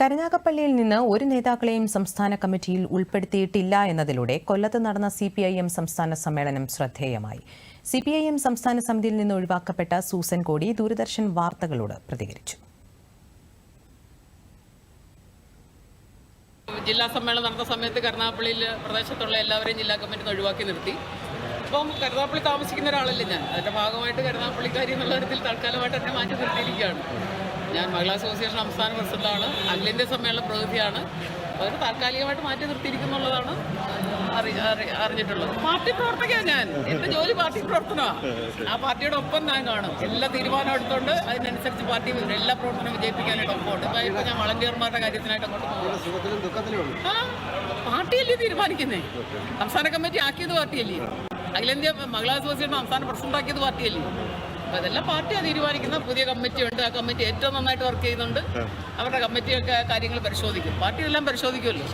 കരുനാഗപ്പള്ളിയിൽ നിന്ന് ഒരു നേതാക്കളെയും സംസ്ഥാന കമ്മിറ്റിയിൽ ഉൾപ്പെടുത്തിയിട്ടില്ല എന്നതിലൂടെ കൊല്ലത്ത് നടന്ന സി പി ഐ എം സംസ്ഥാന സമ്മേളനം ശ്രദ്ധേയമായി. സി പി ഐ എം സംസ്ഥാന സമിതിയിൽ നിന്ന് ഒഴിവാക്കപ്പെട്ട സൂസൻ കോടി ദൂരദർശൻ വാർത്തകളോട് പ്രതികരിച്ചു. ജില്ലാ സമ്മേളനം നടന്ന സമയത്ത് കരുനാഗപ്പള്ളിയിൽ പ്രദേശത്തുള്ള എല്ലാവരെയും ജില്ലാ കമ്മിറ്റി ഒഴിവാക്കി നിർത്തി. അപ്പം കരുനാഗപ്പള്ളി താമസിക്കുന്ന ഒരാളല്ലേ ഞാൻ. അതിന്റെ ഭാഗമായിട്ട് കരുനാഗപ്പള്ളിക്കാരി എന്നുള്ള തരത്തിൽ തൽക്കാലമായിട്ട് എന്നെ മാറ്റി നിർത്തിയിരിക്കുകയാണ്. ഞാൻ മഹിളാ അസോസിയേഷൻ സംസ്ഥാന പ്രസിഡന്റാണ്. അഖിലേന്ത്യാ സമ്മേളന പ്രതിനിധിയാണ്. അവർ താൽക്കാലികമായിട്ട് മാറ്റി നിർത്തിയിരിക്കുന്നുള്ളതാണ് അറി അറി- അറിഞ്ഞിട്ടുള്ളത്. പാർട്ടി പ്രവർത്തകയാണ് ഞാൻ. എന്റെ ജോലി പാർട്ടി പ്രവർത്തനമാണ് ആ പാർട്ടിയുടെ ഒപ്പം ഞാൻ കാണും. എല്ലാ തീരുമാനം എടുത്തുകൊണ്ട് അതിനനുസരിച്ച് പാർട്ടി എല്ലാ പ്രവർത്തനവും വിജയിപ്പിക്കാനായിട്ട് ഒപ്പമുണ്ട് ഇപ്പോൾ ഞാൻ വളണ്ടിയർമാരുടെ കാര്യത്തിനായിട്ട് അങ്ങോട്ട് പോകും. സുഖത്തിലും ദുഃഖത്തിലും ഉണ്ട്. ആ, പാർട്ടിയല്ലേ തീരുമാനിക്കുന്നേ? സംസ്ഥാന കമ്മിറ്റി ആക്കിയത് പാർട്ടിയല്ലേ? അഖിലേന്ത്യാ മഹിളാ അസോസിയേഷൻ സംസ്ഥാന പ്രസിഡന്റ് ആക്കിയത് പാർട്ടിയല്ലേ? അപ്പോൾ അതെല്ലാം പാർട്ടിയാണ് തീരുമാനിക്കുന്ന പുതിയ കമ്മിറ്റി ഉണ്ട്. ആ കമ്മിറ്റി ഏറ്റവും നന്നായിട്ട് വർക്ക് ചെയ്യുന്നുണ്ട്. അവരുടെ കമ്മിറ്റിയൊക്കെ കാര്യങ്ങൾ പരിശോധിക്കും. പാർട്ടി എല്ലാം പരിശോധിക്കുമല്ലോ.